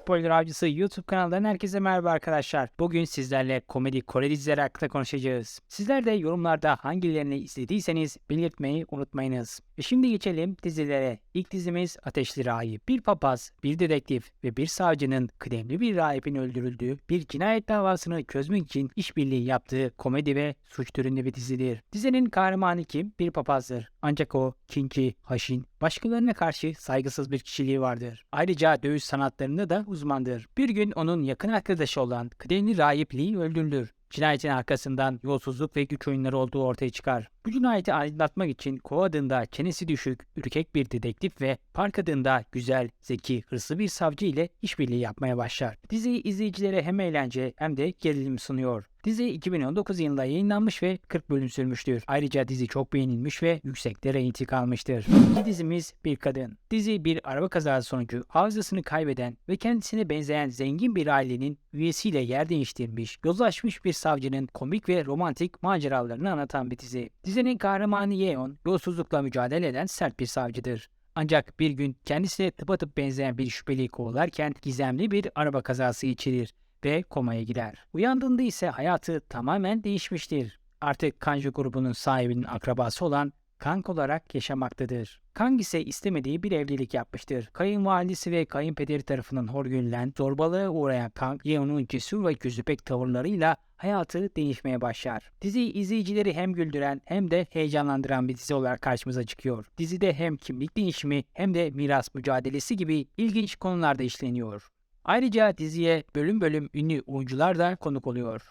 Spoiler Avcısı YouTube kanalından herkese merhaba arkadaşlar. Bugün sizlerle komedi Kore dizileri hakkında konuşacağız. Sizler de yorumlarda hangilerini izlediyseniz belirtmeyi unutmayınız. Ve şimdi geçelim dizilere. İlk dizimiz Ateşli Rahip. Bir papaz, bir dedektif ve bir savcının kıdemli bir rahibin öldürüldüğü bir cinayet davasını çözmek için işbirliği yaptığı komedi ve suç türünde bir dizidir. Dizinin kahramanı kim? Bir papazdır. Ancak o kinki, haşin, başkalarına karşı saygısız bir kişiliği vardır. Ayrıca dövüş sanatlarında da uzmandır. Bir gün onun yakın arkadaşı olan kıdemli rahip Lee öldürülür. Cinayetin arkasından yolsuzluk ve güç oyunları olduğu ortaya çıkar. Bu cinayeti aydınlatmak için Ko adında çenesi düşük, ürkek bir dedektif ve Park adında güzel, zeki, hırslı bir savcı ile işbirliği yapmaya başlar. Dizi izleyicilere hem eğlence hem de gerilim sunuyor. Dizi 2019 yılında yayınlanmış ve 40 bölüm sürmüştür. Ayrıca dizi çok beğenilmiş ve yüksekte reyting almıştır. İki dizimiz Bir Kadın. Dizi bir araba kazası sonucu hafızasını kaybeden ve kendisine benzeyen zengin bir ailenin üyesiyle yer değiştirmiş, yozlaşmış bir savcının komik ve romantik maceralarını anlatan bir dizi. Dizinin kahramanı Yeon, yolsuzlukla mücadele eden sert bir savcıdır. Ancak bir gün kendisine tıpatıp benzeyen bir şüpheliyi kovalarken gizemli bir araba kazası geçirir ve komaya girer. Uyandığında ise hayatı tamamen değişmiştir. Artık Kanji grubunun sahibinin akrabası olan Kang olarak yaşamaktadır. Kang ise istemediği bir evlilik yapmıştır. Kayınvalidesi ve kayınpederi tarafından hor görülen, zorbalığa uğrayan Kang, Yeon'un cesur ve gözüpek tavırlarıyla hayatı değişmeye başlar. Dizi izleyicileri hem güldüren hem de heyecanlandıran bir dizi olarak karşımıza çıkıyor. Dizide hem kimlik değişimi hem de miras mücadelesi gibi ilginç konularda işleniyor. Ayrıca diziye bölüm bölüm ünlü oyuncular da konuk oluyor.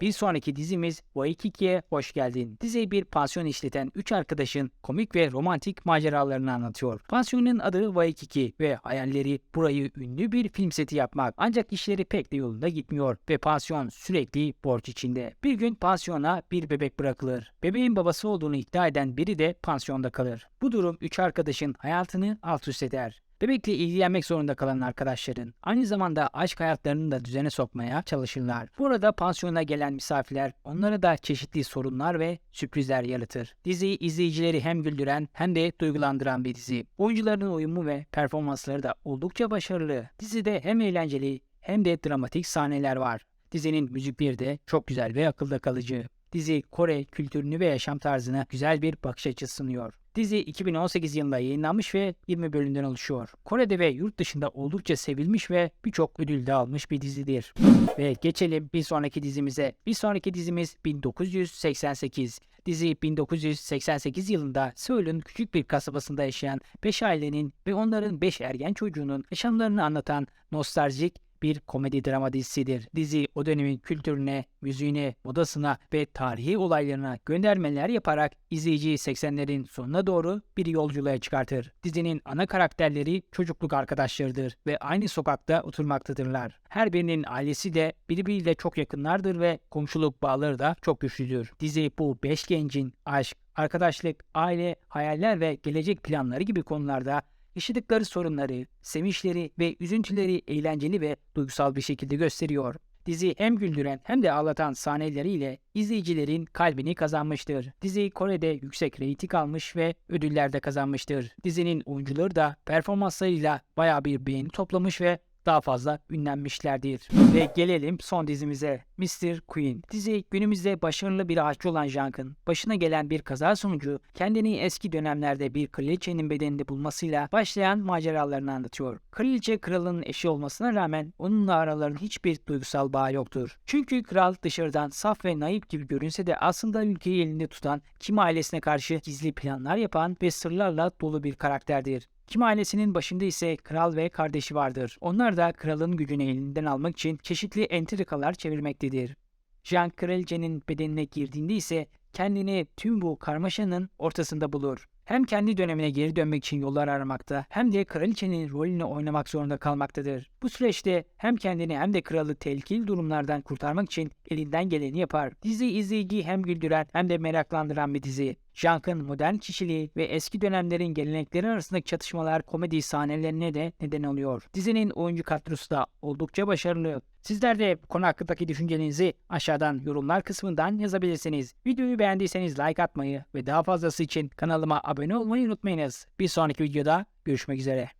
Bir sonraki dizimiz Waikiki'ye hoş geldin. Dizi bir pansiyon işleten 3 arkadaşın komik ve romantik maceralarını anlatıyor. Pansiyonun adı Waikiki ve hayalleri burayı ünlü bir film seti yapmak. Ancak işleri pek de yolunda gitmiyor ve pansiyon sürekli borç içinde. Bir gün pansiyona bir bebek bırakılır. Bebeğin babası olduğunu iddia eden biri de pansiyonda kalır. Bu durum 3 arkadaşın hayatını alt üst eder. Bebekle ilgilenmek zorunda kalan arkadaşların aynı zamanda aşk hayatlarını da düzene sokmaya çalışırlar. Burada pansiyona gelen misafirler onlara da çeşitli sorunlar ve sürprizler yaratır. Dizi izleyicileri hem güldüren hem de duygulandıran bir dizi. Oyuncuların uyumu ve performansları da oldukça başarılı. Dizide hem eğlenceli hem de dramatik sahneler var. Dizinin müzikleri de çok güzel ve akılda kalıcı. Dizi Kore kültürünü ve yaşam tarzına güzel bir bakış açısı sunuyor. Dizi 2018 yılında yayınlanmış ve 20 bölümden oluşuyor. Kore'de ve yurt dışında oldukça sevilmiş ve birçok ödül de almış bir dizidir. Ve geçelim bir sonraki dizimize. Bir sonraki dizimiz 1988. Dizi 1988 yılında Seul'ün küçük bir kasabasında yaşayan 5 ailenin ve onların 5 ergen çocuğunun yaşamlarını anlatan nostaljik bir komedi drama dizisidir. Dizi o dönemin kültürüne, müziğine, modasına ve tarihi olaylarına göndermeler yaparak izleyiciyi 80'lerin sonuna doğru bir yolculuğa çıkartır. Dizinin ana karakterleri çocukluk arkadaşlarıdır ve aynı sokakta oturmaktadırlar. Her birinin ailesi de birbiriyle çok yakınlardır ve komşuluk bağları da çok güçlüdür. Dizi bu 5 gencin aşk, arkadaşlık, aile, hayaller ve gelecek planları gibi konularda yaşadıkları sorunları, sevinçleri ve üzüntüleri eğlenceli ve duygusal bir şekilde gösteriyor. Dizi hem güldüren hem de ağlatan sahneleriyle izleyicilerin kalbini kazanmıştır. Dizi Kore'de yüksek reyting almış ve ödüller de kazanmıştır. Dizinin oyuncuları da performanslarıyla baya bir beğeni toplamış ve daha fazla ünlenmişlerdir. Ve gelelim son dizimize. Mr. Queen. Dizi günümüzde başarılı bir ağaççı olan Jank'ın başına gelen bir kaza sonucu kendini eski dönemlerde bir kraliçenin bedeninde bulmasıyla başlayan maceralarını anlatıyor. Kraliçe kralın eşi olmasına rağmen onunla aralarında hiçbir duygusal bağ yoktur. Çünkü kral dışarıdan saf ve naif gibi görünse de aslında ülkeyi elinde tutan, kim ailesine karşı gizli planlar yapan ve sırlarla dolu bir karakterdir. Kim ailesinin başında ise kral ve kardeşi vardır. Onlar da kralın gücünü elinden almak için çeşitli entrikalar çevirmektedir. Jean kraliçenin bedenine girdiğinde ise kendini tüm bu karmaşanın ortasında bulur. Hem kendi dönemine geri dönmek için yollar aramakta hem de kraliçenin rolünü oynamak zorunda kalmaktadır. Bu süreçte hem kendini hem de kralı tehlikeli durumlardan kurtarmak için elinden geleni yapar. Dizi izleyiciyi hem güldüren hem de meraklandıran bir dizi. Jank'ın modern kişiliği ve eski dönemlerin gelenekleri arasındaki çatışmalar komedi sahnelerine de neden oluyor. Dizinin oyuncu kadrosu da oldukça başarılı. Sizler de konu hakkındaki düşüncelerinizi aşağıdan yorumlar kısmından yazabilirsiniz. Videoyu beğendiyseniz like atmayı ve daha fazlası için kanalıma abone olmayı unutmayınız. Bir sonraki videoda görüşmek üzere.